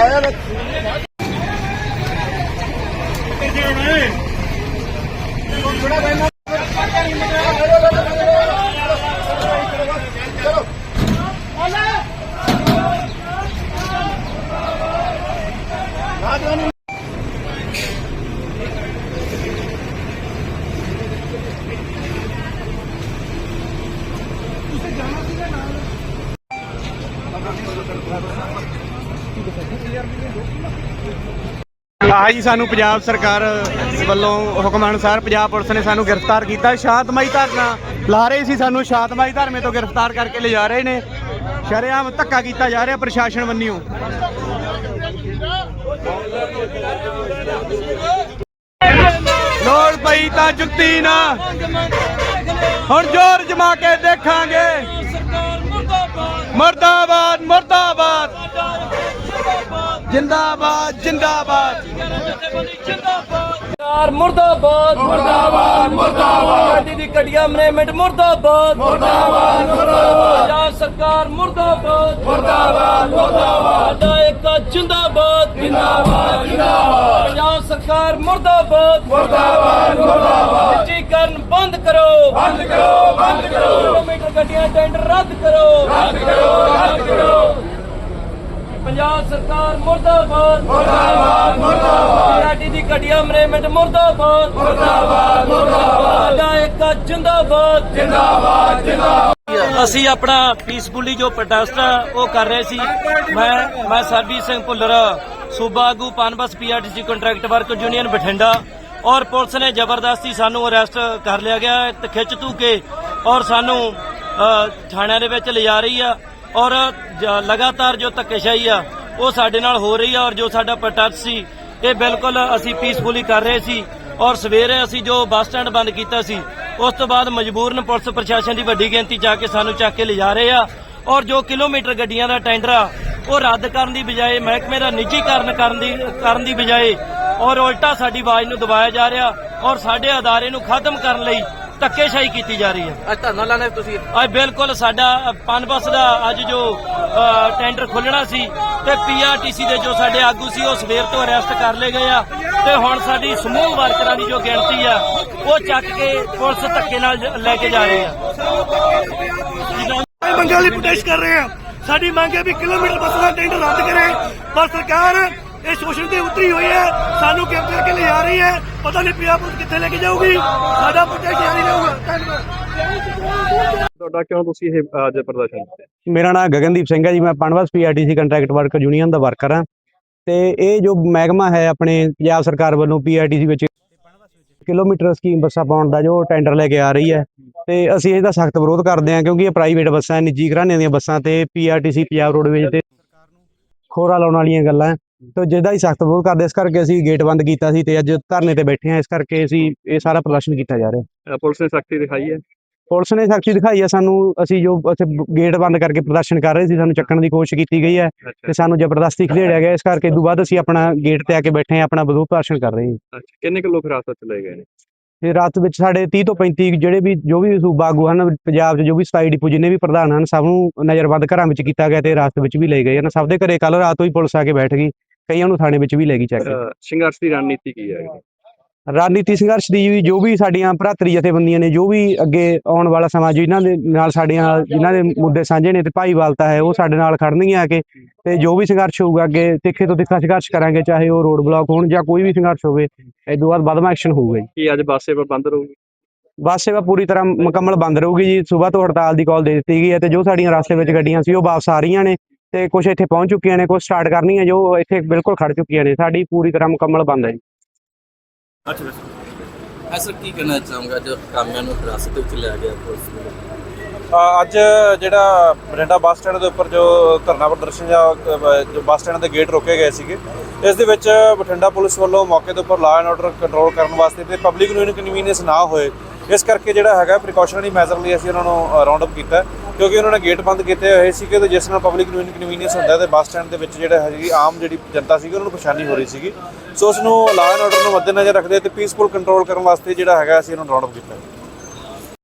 ਆਇਆ ਅੱਜ ਸਾਨੂੰ ਪੰਜਾਬ ਸਰਕਾਰ ਵੱਲੋਂ ਹੁਕਮ ਅਨੁਸਾਰ ਪੰਜਾਬ ਪੁਲਿਸ ਨੇ ਸਾਨੂੰ ਗ੍ਰਿਫਤਾਰ ਕੀਤਾ। ਸ਼ਾਂਤਮਈ ਧਰਨਾ ਲਾ ਰਹੇ ਸੀ ਸਾਨੂੰ, ਸ਼ਾਂਤਮਈ ਧਰਨੇ ਤੋਂ ਗ੍ਰਿਫਤਾਰ ਕਰਕੇ ਲਿਜਾ ਰਹੇ ਨੇ। ਸ਼ਰੇਆਮ ਧੱਕਾ ਕੀਤਾ ਜਾ ਰਿਹਾ ਪ੍ਰਸ਼ਾਸਨ ਵੱਲੋਂ। ਲੋੜ ਪਈ ਤਾਂ ਜੁੱਤੀ ਨਾ। ਹੁਣ ਜ਼ੋਰ ਜਮਾ ਕੇ ਦੇਖਾਂਗੇ। ਮਰਦਾਬਾਦ ਮਰਦਾਬਾਦ। ਜਿੰਦਾਬਾਦ ਜਿੰਦਾਬਾਦ। ਸਰਕਾਰ ਮੁਰਦਾਬਾਦ ਮੁਰਦਾਬਾਦ। ਮੁਰਦਾਬਾਦ ਗੱਡੀ ਦੀ ਕੜੀਆਂ ਮਨੇਮੈਂਟ ਮੁਰਦਾਬਾਦ। ਮੁਰਦਾਬਾਦ ਮੁਰਦਾਬਾਦ। ਪੰਜਾਬ ਸਰਕਾਰ ਮੁਰਦਾਬਾਦ। ਮੁਰਦਾਬਾਦ ਮੁਰਦਾਬਾਦ। ਸਾਡਾ ਇੱਕ ਜਿੰਦਾਬਾਦ। ਜਿੰਦਾਬਾਦ ਜਿੰਦਾਬਾਦ। ਪੰਜਾਬ ਸਰਕਾਰ ਮੁਰਦਾਬਾਦ। ਮੁਰਦਾਬਾਦ ਮੁਰਦਾਬਾਦ। ਨਿੱਜੀਕਰਨ ਬੰਦ ਕਰੋ। ਬੰਦ ਕਰੋ ਬੰਦ ਕਰੋ। ਕਿਲੋਮੀਟਰ ਗੱਡੀਆਂ ਟੈਂਡਰ ਰੱਦ ਕਰੋ। ਰੱਦ ਕਰੋ ਪੰਜਾਬ ਸਰਕਾਰ ਮੁਰਦਾਬਾਦ। ਮੁਰਦਾਬਾਦ ਮੁਰਦਾਬਾਦ। ਲਾਡੀ ਦੀ ਕੜੀਆਂ ਮਰੇਮੈਂਟ ਮੁਰਦਾਬਾਦ। ਮੁਰਦਾਬਾਦ ਮੁਰਦਾਬਾਦ। ਸਾਡਾ ਇੱਕ ਜਿੰਦਾਬਾਦ। ਜਿੰਦਾਬਾਦ ਜਿੰਦਾਬਾਦ। ਅਸੀਂ ਆਪਣਾ ਪੀਸਫੁਲੀ ਜੋ ਪ੍ਰੋਟੈਸਟ ਆ ਉਹ ਕਰ ਰਹੇ ਸੀ। ਮੈਂ ਮੈਂ ਸਰਬਜੀਤ ਸਿੰਘ ਭੁੱਲਰ ਸੂਬਾ ਆਗੂ PUNBUS PRTC contract work union Bathinda. ਔਰ ਪੁਲਿਸ ਨੇ ਜ਼ਬਰਦਸਤੀ ਸਾਨੂੰ ਅਰੈਸਟ ਕਰ ਲਿਆ ਗਿਆ ਤੇ ਖਿੱਚ ਧੂ ਕੇ ਔਰ ਸਾਨੂੰ ਥਾਣਿਆਂ ਦੇ ਵਿੱਚ ਲਿਜਾ ਰਹੀ ਆ। ਔਰ ਲਗਾਤਾਰ ਜੋ ਧੱਕੇਸ਼ਾਹੀ ਆ, ਉਹ ਸਾਡੇ ਨਾਲ ਹੋ ਰਹੀ ਆ ਔਰ ਜੋ ਸਾਡਾ ਪ੍ਰੋਟੈਸਟ ਸੀ, ਇਹ ਬਿਲਕੁਲ ਅਸੀਂ ਪੀਸਫੁਲੀ ਕਰ ਰਹੇ ਸੀ ਔਰ ਸਵੇਰੇ ਅਸੀਂ ਜੋ ਬੱਸ ਸਟੈਂਡ ਬੰਦ ਕੀਤਾ ਸੀ, ਉਸ ਤੋਂ ਬਾਅਦ ਮਜਬੂਰਨ ਪੁਲਿਸ ਪ੍ਰਸ਼ਾਸਨ ਦੀ ਵੱਡੀ ਗਿਣਤੀ ਚ ਆ ਕੇ ਸਾਨੂੰ ਚੱਕ ਕੇ ਲਿਜਾ ਰਹੇ ਆ ਔਰ ਜੋ ਕਿਲੋਮੀਟਰ ਗੱਡੀਆਂ ਦਾ ਟੈਂਡਰ ਆ, ਉਹ ਰੱਦ ਕਰਨ ਦੀ ਬਜਾਏ, ਮਹਿਕਮੇ ਦਾ ਨਿੱਜੀਕਰਨ ਕਰਨ ਦੀ ਕਰਨ ਦੀ ਬਜਾਏ ਔਰ ਉਲਟਾ ਸਾਡੀ ਆਵਾਜ਼ ਨੂੰ ਦਬਾਇਆ ਜਾ ਰਿਹਾ ਔਰ ਸਾਡੇ ਅਦਾਰੇ ਨੂੰ ਖਤਮ ਕਰਨ ਲਈ ਧੱਕੇਸ਼ਾਹੀ ਕੀਤੀ ਜਾ ਰਹੀ ਹੈ। ਅੱਜ ਧਰਨਾ ਲਾਣਾ ਤੁਸੀਂ। ਅੱਜ ਬਿਲਕੁਲ ਸਾਡਾ ਪਨਬਸ ਦਾ ਅੱਜ ਜੋ ਟੈਂਡਰ ਖੁੱਲਣਾ ਸੀ ਤੇ ਪੀਆਰਟੀਸੀ ਦੇ ਜੋ ਸਾਡੇ ਆਗੂ ਸੀ ਉਹ ਸਵੇਰ ਤੋਂ ਅਰੈਸਟ ਕਰ ਲਏ ਗਏ ਆ। ਤੇ ਹੁਣ ਸਾਡੀ ਸਮੂਹ ਵਰਕਰਾਂ ਦੀ ਜੋ ਗਿਣਤੀ ਆ ਉਹ ਚੱਕ ਕੇ ਪੁਲਿਸ ਧੱਕੇ ਨਾਲ ਲੈ ਕੇ ਜਾ ਰਹੀ ਆ। ਮੰਗਾਂ ਲਈ ਪ੍ਰੋਟੈਸਟ ਕਰ ਰਹੇ ਆ। ਸਾਡੀ ਮੰਗ ਹੈ ਵੀ ਕਿਲੋਮੀਟਰ ਬੱਸ ਦਾ ਟੈਂਡਰ ਰੱਦ ਕਰੇ। ਪਰ ਸਰਕਾਰ ਇਹ ਸ਼ੋਸ਼ਣ ਤੇ ਉਤਰੀ ਹੋਈ ਹੈ। ਸਾਨੂੰ ਕਿੱਥੇ ਕਰਕੇ ਲਿਜਾ ਰਹੀ ਹੈ। ਪਤਾ ਨਹੀਂ ਪੰਜਾਬ ਪੁਲਿਸ ਕਿੱਥੇ ਲੈ ਕੇ ਜਾਊਗੀ। ਸਾਡਾ ਪ੍ਰੋਟੈਸਟ ਜਾਰੀ ਰਹੂਗਾ ਧੰਨਵਾਦ। ਤੁਹਾਡਾ ਕਿਉਂ ਤੁਸੀਂ ਇਹ ਅੱਜ ਪ੍ਰਦਰਸ਼ਨ ਕੀਤਾ? ਮੇਰਾ ਨਾਮ ਗਗਨਦੀਪ ਸਿੰਘ ਹੈ ਜੀ। ਮੈਂ PUNBUS PRTC contract work union ਦਾ ਵਰਕਰ ਹਾਂ। ਤੇ ਇਹ ਜੋ ਮਹਿਕਮਾ ਹੈ ਆਪਣੇ ਪੰਜਾਬ ਸਰਕਾਰ ਵੱਲੋਂ ਪੀਆਰਟੀਸੀ ਵਿੱਚ ਕਿਲੋਮੀਟਰ ਸਕੀਮ ਬੱਸਾਂ ਪਾਉਣ ਦਾ ਜੋ ਟੈਂਡਰ ਲੈ ਕੇ ਆ ਰਹੀ ਹੈ। ਤੇ ਅਸੀਂ ਇਹਦਾ ਸਖਤ ਵਿਰੋਧ ਕਰਦੇ ਹਾਂ ਕਿਉਂਕਿ ਇਹ ਪ੍ਰਾਈਵੇਟ ਬੱਸਾਂ ਨਿੱਜੀ ਘਰਾਣਿਆਂ ਦੀਆਂ ਬੱਸਾਂ ਤੇ ਪੀਆਰਟੀਸੀ ਪੰਜਾਬ ਰੋਡਵੇਜ ਤੇ ਖੋਰਾ ਲਾਉਣ ਵਾਲੀਆਂ ਗੱਲਾਂ ਹੈ। ਤੇ ਜਿਹਦਾ ਹੀ ਸਖਤ ਵਿਰੋਧ ਕਰਦੇ ਇਸ ਕਰਕੇ ਅਸੀਂ ਗੇਟ ਬੰਦ ਕੀਤਾ ਸੀ ਤੇ ਅੱਜ ਧਰਨੇ ਤੇ ਬੈਠੇ ਹਾਂ ਇਸ ਕਰਕੇ ਅਸੀਂ ਇਹ ਸਾਰਾ ਪ੍ਰਦਰਸ਼ਨ ਕੀਤਾ ਜਾ ਰਿਹਾ। ਅਹ ਪੁਲਿਸ ਨੇ ਸਖਤੀ ਦਿਖਾਈ ਹੈ? ਪੁਲਿਸ ਨੇ ਸਖਤੀ ਦਿਖਾਈ ਹੈ ਸਾਨੂੰ ਅਸੀਂ ਜੋ ਉੱਥੇ ਗੇਟ ਬੰਦ ਕਰਕੇ ਪ੍ਰਦਰਸ਼ਨ ਕਰ ਰਹੇ ਸੀ ਸਾਨੂੰ ਚੱਕਣ ਦੀ ਕੋਸ਼ਿਸ਼ ਕੀਤੀ ਗਈ ਹੈ ਤੇ ਸਾਨੂੰ ਜ਼ਬਰਦਸਤੀ ਖਲੇੜਿਆ ਗਿਆ ਇਸ ਕਰਕੇ ਤੋਂ ਬਾਅਦ ਅਸੀਂ ਆਪਣਾ ਗੇਟ ਤੇ ਆ ਕੇ ਬੈਠੇ ਹਾਂ ਆਪਣਾ ਵਿਰੋਧ ਪ੍ਰਦਰਸ਼ਨ ਕਰ ਰਹੇ ਹਾਂ। ਅੱਛਾ ਕਿੰਨੇ ਕੁ ਲੋਕ ਹਿਰਾਸਤ ਚ ਲਏ ਗਏ ਨੇ? ਤੇ ਰਾਤ ਵਿੱਚ ਸਾਡੇ 30 ਤੋਂ 35 ਜਿਹੜੇ ਵੀ ਜੋ ਵੀ ਸੂਬਾ ਆਗੂ ਹਨ ਪੰਜਾਬ 'ਚ ਜੋ ਵੀ 27 ਡਿਪੂ ਜਿੰਨੇ ਵੀ ਪ੍ਰਧਾਨ ਹਨ ਸਭ ਨੂੰ ਨਜ਼ਰਬੰਦ ਘਰਾਂ ਵਿੱਚ ਕੀਤਾ ਗਿਆ ਤੇ ਰਾਸਤੇ ਵਿੱਚ ਵੀ ਲੈ ਗਏ ਹਨ। ਸਭ ਦੇ ਘਰੇ ਕੱਲ ਰਾਤ ਤੋਂ ਹੀ ਪੁਲਿਸ ਆ ਕੇ ਬੈਠ ਗਈ। ਕਈਆਂ ਨੂੰ ਥਾਣੇ ਵਿੱਚ ਵੀ ਲੈ ਗਈ ਚੱਕ ਅਹ ਸੰਘਰਸ਼ ਦੀ ਰਣਨੀਤੀ ਕੀ ਹੈ? ਰਾਜਨੀਤੀ ਸੰਘਰਸ਼ ਦੀ ਵੀ ਜੋ ਵੀ ਸਾਡੀਆਂ ਭਰਾਤਰੀ ਜਥੇਬੰਦੀਆਂ ਨੇ ਜੋ ਵੀ ਅੱਗੇ ਆਉਣ ਵਾਲਾ ਸਮਾਂ ਜਿਨ੍ਹਾਂ ਦੇ ਨਾਲ ਸਾਡੀਆਂ ਜਿਨ੍ਹਾਂ ਦੇ ਮੁੱਦੇ ਸਾਂਝੇ ਨੇ ਤੇ ਭਾਈਵਾਲਤਾ ਹੈ ਉਹ ਸਾਡੇ ਨਾਲ ਖੜਨਗੀਆਂ ਆ ਕੇ ਤੇ ਜੋ ਵੀ ਸੰਘਰਸ਼ ਹੋਊਗਾ ਅੱਗੇ ਤਿੱਖੇ ਤੋਂ ਤਿੱਖਾ ਸੰਘਰਸ਼ ਕਰਾਂਗੇ ਚਾਹੇ ਉਹ ਰੋਡ ਬਲਾਕ ਹੋਣ ਜਾਂ ਕੋਈ ਵੀ ਸੰਘਰਸ਼ ਹੋਵੇ ਇਸ ਤੋਂ ਬਾਅਦ ਵਧਮਾ ਐਕਸ਼ਨ ਹੋਊਗਾ ਜੀ। ਕੀ ਅੱਜ ਬੱਸ ਸੇਵਾ ਬੰਦ ਰਹੂਗੀ? ਬੱਸ ਸੇਵਾ ਪੂਰੀ ਤਰ੍ਹਾਂ ਮੁਕੰਮਲ ਬੰਦ ਰਹੂਗੀ ਜੀ। ਸਵੇਰ ਤੋਂ ਹੜਤਾਲ ਦੀ ਕਾਲ ਦੇ ਦਿੱਤੀ ਗਈ ਹੈ ਤੇ ਜੋ ਸਾਡੀਆਂ ਰਸਤੇ ਵਿੱਚ ਗੱਡੀਆਂ ਸੀ ਉਹ ਵਾਪਸ ਆ ਰਹੀਆਂ ਨੇ। ਤੇ ਕੁਝ ਇੱਥੇ ਪਹੁੰਚ ਚੁੱਕੀਆਂ ਨੇ ਕੁਝ ਸਟਾਰਟ ਕਰਨੀਆਂ ਜੋ ਇੱਥੇ ਬਿਲਕੁਲ ਖੜ ਚੁੱਕੀਆਂ ਨੇ। ਸਾਡੀ ਪੂਰੀ ਤਰ੍ਹਾਂ ਮੁਕੰਮਲ ਬੰਦ ਹੈ ਜੀ। ਐਸਾ ਕੀ ਕਹਿਣਾ ਚਾਹੂੰਗਾ? ਜੋ ਕਾਮਿਆਂ ਨੂੰ ਹਿਰਾਸਤ ਵਿੱਚ ਲਿਆ ਗਿਆ ਪੁਲਿਸ ਨੇ। ਅ, ਅੱਜ ਜਿਹੜਾ ਬਰਿੰਡਾ ਬੱਸ ਸਟੈਂਡ ਦੇ ਉੱਪਰ ਜੋ ਧਰਨਾ ਪ੍ਰਦਰਸ਼ਨ ਜਾਂ ਅ, ਜੋ ਬੱਸ ਸਟੈਂਡ ਦੇ ਗੇਟ ਰੋਕੇ ਗਏ ਸੀਗੇ ਇਸ ਦੇ ਵਿੱਚ ਬਠਿੰਡਾ ਪੁਲਿਸ ਵੱਲੋਂ ਮੌਕੇ ਦੇ ਉੱਪਰ ਲਾਅ ਐਂਡ ਆਰਡਰ ਕੰਟਰੋਲ ਕਰਨ ਵਾਸਤੇ ਤੇ ਪਬਲਿਕ ਨੂੰ ਇਨਕਨਵੀਨੀਅੰਸ ਨਾ ਹੋਏ ਇਸ ਕਰਕੇ ਜਿਹੜਾ ਹੈਗਾ ਪ੍ਰੀਕਾਸ਼ਨਰੀ ਮੈਜ਼ਰ ਲਈ ਅਸੀਂ ਉਹਨਾਂ ਨੂੰ ਰਾਉਂਡ ਅਪ ਕੀਤਾ ਕਿਉਂਕਿ ਉਹਨਾਂ ਨੇ ਗੇਟ ਬੰਦ ਕੀਤੇ ਹੋਏ ਸੀਗੇ ਤੇ ਜਿਸ ਨਾਲ ਪਬਲਿਕ ਨੂੰ ਇਨਕਨਵੀਨੀਅੰਸ ਹੁੰਦਾ ਤੇ ਬੱਸ ਸਟੈਂਡ ਦੇ ਵਿੱਚ ਜਿਹੜਾ ਹੈਗੀ ਆਮ ਜਿਹੜੀ ਜਨਤਾ ਸੀਗੀ ਉਹਨਾਂ ਨੂੰ ਪਰੇਸ਼ਾਨੀ ਹੋ ਰਹੀ ਸੀਗੀ। ਸੋ ਉਸ ਨੂੰ ਲਾਅ ਐਂਡ ਆਰਡਰ ਨੂੰ ਮੱਦੇਨਜ਼ਰ ਰੱਖਦੇ ਤੇ ਪੀਸਫੁਲ ਕੰਟਰੋਲ ਕਰਨ ਵਾਸਤੇ ਜਿਹੜਾ ਹੈਗਾ ਅਸੀਂ ਉਹਨਾਂ ਨੂੰ ਰਾਉਂਡ ਅਪ ਕੀਤਾ।